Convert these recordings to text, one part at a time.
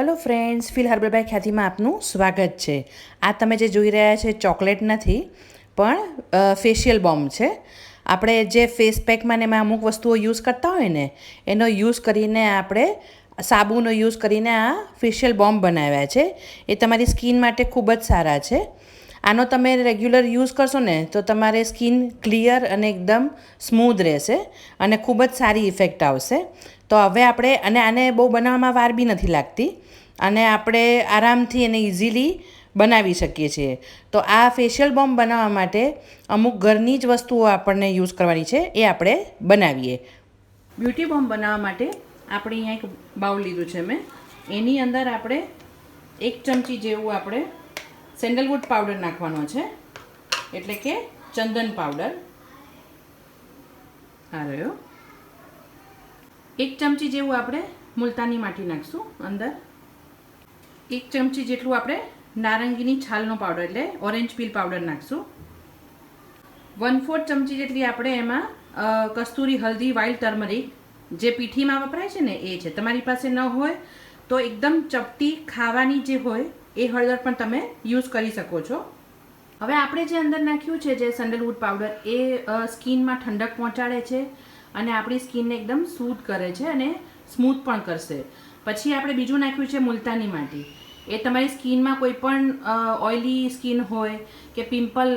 Hello friends ફિલ હર્બલબાઈ ખ્યાતિમાં આપનું સ્વાગત છે. આ તમે જે જોઈ રહ્યા છે, ચોકલેટ નથી, પણ ફેશિયલ બોમ્બ છે. આપણે જે ફેસ પેકમાં ને એમાં અમુક વસ્તુઓ યુઝ કરતા હોય ને, એનો યુઝ કરીને આપણે, સાબુનો યુઝ કરીને આ ફેશિયલ બોમ્બ બનાવ્યા છે. એ તમારી સ્કિન માટે ખૂબ જ સારા છે. આનો તમે રેગ્યુલર યુઝ કરશો ને, તો તમારે સ્કિન ક્લિયર અને એકદમ સ્મૂધ રહેશે અને ખૂબ જ સારી ઇફેક્ટ આવશે. તો હવે આપણે, અને આને બહુ બનાવવામાં વાર બી નથી લાગતી, અને આપણે આરામથી એને ઇઝીલી બનાવી શકીએ છીએ. તો આ ફેશિયલ બોમ્બ બનાવવા માટે અમુક ઘરની જ વસ્તુઓ આપણને યુઝ કરવાની છે, એ આપણે બનાવીએ. બ્યુટી બોમ્બ બનાવવા માટે આપણે અહીંયા એક બાઉલ લીધું છે મેં. એની અંદર આપણે એક ચમચી જેવું આપણે સેન્ડલવુડ પાવડર નાખવાનો છે. એટલે કે ચંદન પાવડર. આ રહ્યો. એક ચમચી જેવું આપણે મુલતાની માટી નાખશું અંદર. એક ચમચી જેટલું આપણે નારંગીની છાલનો પાવડર, એટલે ઓરેન્જ પીલ પાવડર નાખશું. વન ફોર્થ ચમચી જેટલી આપણે એમાં કસ્તુરી હલ્દી વાઇલ્ડ ટર્મરિક, જે પીઠીમાં વપરાય છે ને એ છે. તમારી પાસે ન હોય તો એકદમ ચપટી ખાવાની જે હોય એ હળદર પણ તમે યુઝ કરી શકો છો. હવે આપણે જે અંદર નાખ્યું છે, જે સેન્ડલવુડ પાવડર એ સ્કિનમાં ઠંડક પહોંચાડે છે અને આપણી સ્કિનને એકદમ સૂટ કરે છે અને સ્મૂથ પણ કરશે. પછી આપણે બીજું નાખ્યું છે મુલતાની માટી. એ તમારી સ્કિનમાં કોઈ પણ ઓઇલી સ્કિન હોય કે પિમ્પલ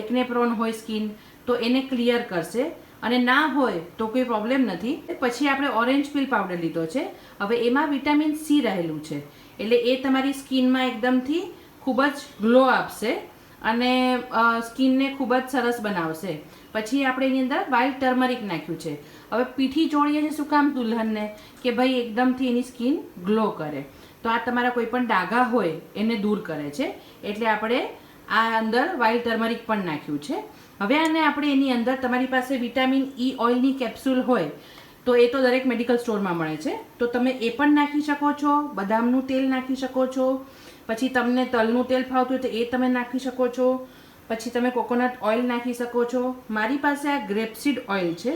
એકને પ્રોન હોય સ્કિન, તો એને ક્લિયર કરશે. અને ના હોય તો કોઈ પ્રોબ્લેમ નથી. પછી આપણે ઓરેન્જ પીલ પાવડર લીધો છે. હવે એમાં વિટામિન સી રહેલું છે. એટલે એ તમારી સ્કિનમાં એકદમથી ખૂબ જ ગ્લો આપશે અને સ્કિનને ખૂબ જ સરસ બનાવશે. પછી આપણે એની અંદર વાઇલ્ડ ટર્મરિક નાખ્યું છે. હવે પીઠી ચોળીએ છે શું કામ દુલ્હનને? કે ભાઈ એકદમથી એની સ્કિન ગ્લો કરે. તો આ તમારા કોઈ પણ ડાઘા હોય એને દૂર કરે છે. એટલે આપણે આ અંદર વાઇલ્ડ ટર્મરિક પણ નાખ્યું છે. હવે આને આપણે એની અંદર તમારી પાસે વિટામિન ઈ ઓઇલની કેપ્સ્યુલ હોય, તો એ તો દરેક મેડિકલ સ્ટોરમાં મળે છે. તો તમે એ પણ નાખી શકો છો, બદામનું તેલ નાખી શકો છો, પછી તમને તલનું તેલ ફાવતું હોય તો એ તમે નાખી શકો છો, પછી તમે કોકોનટ ઓઇલ નાખી શકો છો. મારી પાસે આ ગ્રેપસીડ ઓઇલ છે.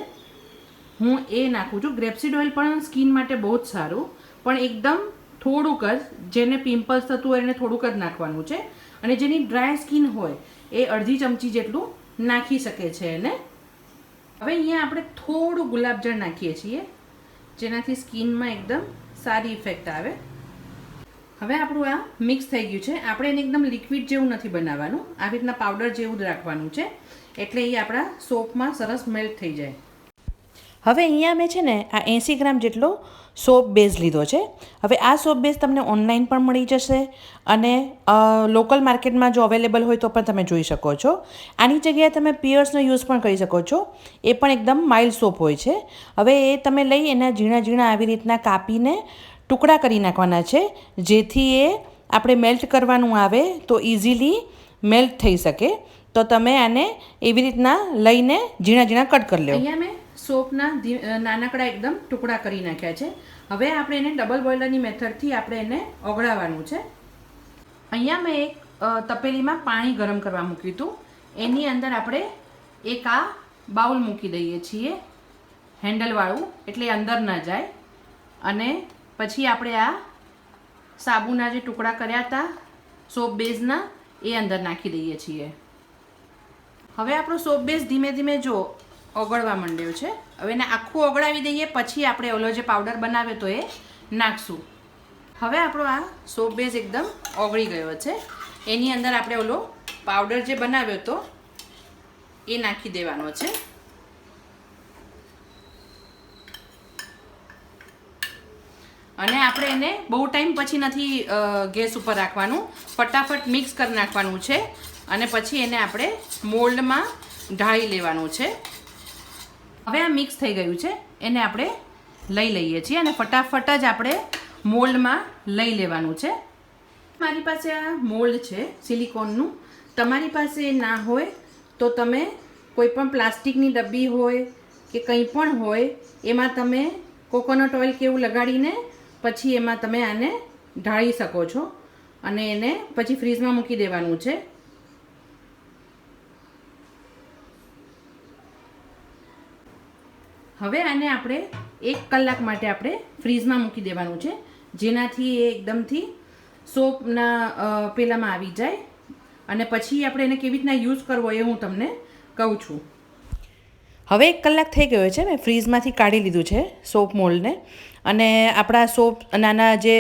હું એ નાખું છું. ગ્રેપસીડ ઓઇલ પણ સ્કિન માટે બહુ જ સારું, પણ એકદમ થોડુંક જ જેને પિમ્પલ્સ થતું હોય એને થોડુંક જ નાખવાનું છે. અને જેની ડ્રાય સ્કિન હોય એ અડધી ચમચી જેટલું નાખી શકે છે એને. હવે અહીંયા આપણે થોડું ગુલાબજળ નાખીએ છીએ, જેનાથી સ્કિનમાં એકદમ સારી ઇફેક્ટ આવે. હવે આપણું આ મિક્સ થઈ ગયું છે. આપણે એને એકદમ લિક્વિડ જેવું નથી બનાવવાનું. આવી રીતના પાવડર જેવું જ રાખવાનું છે. એટલે એ આપણા સોપમાં સરસ મેલ્ટ થઈ જાય. હવે અહીંયા મેં છે ને આ એંસી ગ્રામ જેટલો સોપ બેઝ લીધો છે. હવે આ સોપ બેઝ તમને ઓનલાઈન પણ મળી જશે અને લોકલ માર્કેટમાં જો અવેલેબલ હોય તો પણ તમે જોઈ શકો છો. આની જગ્યાએ તમે પિયર્સનો યુઝ પણ કરી શકો છો. એ પણ એકદમ માઇલ્ડ સોપ હોય છે. હવે એ તમે લઈ એના ઝીણા ઝીણા આવી રીતના કાપીને ટુકડા કરી નાખવાના છે, જેથી એ આપણે મેલ્ટ કરવાનું આવે તો ઇઝીલી મેલ્ટ થઈ શકે. તો તમે આને એવી રીતના લઈને ઝીણા ઝીણા કટ કરી લો અહીંયા મેં સોપના નાનકડા એકદમ ટુકડા કરી નાખ્યા છે. હવે આપણે એને ડબલ બોઇલરની મેથડથી આપણે એને ઓગળાવવાનું છે. અહીંયા મેં એક તપેલીમાં પાણી ગરમ કરવા મૂક્યું હતું. એની અંદર આપણે એક આ બાઉલ મૂકી દઈએ છીએ હેન્ડલવાળું એટલે અંદર ન જાય. અને પછી આપણે આ સાબુના જે ટુકડા કર્યા હતા સોપ બેઝના એ અંદર નાખી દઈએ છીએ. હવે આપણો સોપ બેઝ ધીમે ધીમે જો ઓગળવા માંડ્યો છે. હવે એને આખું ઓગળાવી દઈએ, પછી આપણે ઓલો જે પાવડર બનાવ્યો તો એ નાખશું. હવે આપણો આ સોપ બેઝ એકદમ ઓગળી ગયો છે. એની અંદર આપણે ઓલો પાવડર જે બનાવ્યો તો એ નાખી દેવાનો છે. અને આપણે એને બહુ ટાઈમ પછી નથી ગેસ ઉપર રાખવાનું. ફટાફટ મિક્સ કરી નાખવાનું છે. અને પછી એને આપણે મોલ્ડમાં ઢાળી લેવાનું છે. હવે આ મિક્સ થઈ ગયું છે, એને આપણે લઈ લઈએ છીએ અને ફટાફટ જ આપણે મોલ્ડમાં લઈ લેવાનું છે. મારી પાસે આ મોલ્ડ છે, સિલિકોનનું. તમારી પાસે ના હોય તો તમે કોઈ પણ પ્લાસ્ટિકની ડબ્બી હોય કે કંઈ પણ હોય, એમાં તમે કોકોનટ ઓઇલ કે એવું લગાડીને પછી એમાં તમે આને ઢાળી શકો છો અને એને પછી ફ્રીજમાં મૂકી દેવાનું છે. હવે આને આપણે એક કલાક માટે આપણે ફ્રીજમાં મૂકી દેવાનું છે, જેનાથી એ એકદમથી સોપના પેલામાં આવી જાય. અને પછી આપણે એને કેવી રીતના યુઝ કરવો એ હું તમને કહું છું. હવે એક કલાક થઈ ગયો છે, મેં ફ્રીજમાંથી કાઢી લીધું છે સોપ મોલ્ડને. અને આપણા સોપ, નાના જે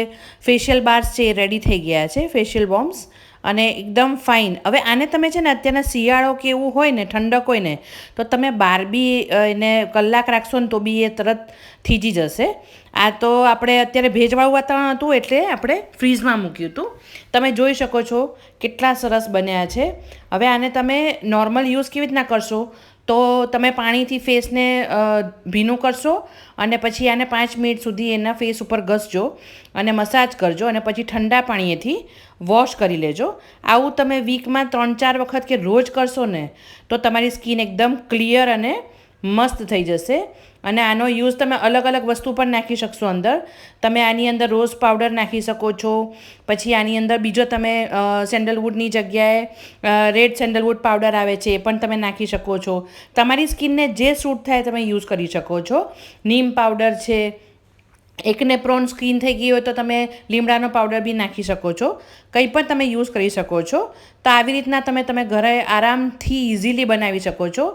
ફેશિયલ બાર્સ છે એ રેડી થઈ ગયા છે, ફેશિયલ બોમ્બ્સ. અને એકદમ ફાઇન હવે આને તમે છે ને અત્યારના શિયાળો કે એવું હોય ને, ઠંડક હોય ને, તો તમે બાર બી એને કલાક રાખશો ને તો બી એ તરત થીજી જશે. આ તો આપણે અત્યારે ભેજવાળું વાતાવરણ હતું એટલે આપણે ફ્રીઝમાં મૂક્યું હતું. તમે જોઈ શકો છો કેટલા સરસ બન્યા છે. હવે આને તમે નોર્મલ યુઝ કેવી રીતના કરશો? તો તમે પાણીથી ફેસને ભીનું કરશો અને પછી આને પાંચ મિનિટ સુધી એના ફેસ ઉપર ઘસજો અને મસાજ કરજો અને પછી ઠંડા પાણીએથી વોશ કરી લેજો. આવું તમે વીકમાં ત્રણ ચાર વખત કે રોજ કરશો ને, તો તમારી સ્કિન એકદમ ક્લિયર અને મસ્ત થઈ જશે. અને આનો યુઝ તમે અલગ અલગ વસ્તુ પણ નાખી શકશો અંદર. તમે આની અંદર રોઝ પાવડર નાખી શકો છો. પછી આની અંદર બીજો તમે સેન્ડલવુડની જગ્યાએ રેડ સેન્ડલવુડ પાવડર આવે છે એ પણ તમે નાખી શકો છો. તમારી સ્કિનને જે સૂટ થાય તમે યુઝ કરી શકો છો. નીમ પાવડર છે એકને પ્રોન સ્કિન થઈ ગઈ હોય તો તમે લીમડાનો પાવડર બી નાખી શકો છો. કંઈ પણ તમે યુઝ કરી શકો છો. તો આવી રીતના તમે તમે ઘરે આરામથી ઇઝીલી બનાવી શકો છો.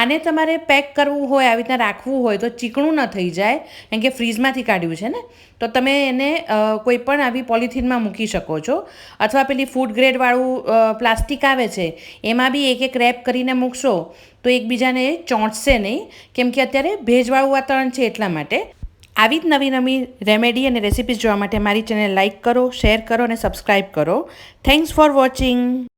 આને તમારે પેક કરવું હોય, આવી રીતના રાખવું હોય તો ચીકણું ન થઈ જાય કેમ કે ફ્રીઝમાંથી કાઢ્યું છે ને. તો તમે એને કોઈ પણ આવી પોલિથીનમાં મૂકી શકો છો. અથવા પેલી ફૂડ ગ્રેડવાળું પ્લાસ્ટિક આવે છે, એમાં બી એક એક રેપ કરીને મૂકશો તો એકબીજાને ચોંટશે નહીં. કેમ કે અત્યારે ભેજવાળું વાતાવરણ છે એટલા માટે. આવી જ નવી નવી રેમેડી અને રેસિપીઝ જોવા માટે મારી ચેનલ લાઇક કરો, શેર કરો અને સબસ્ક્રાઈબ કરો. Thanks for watching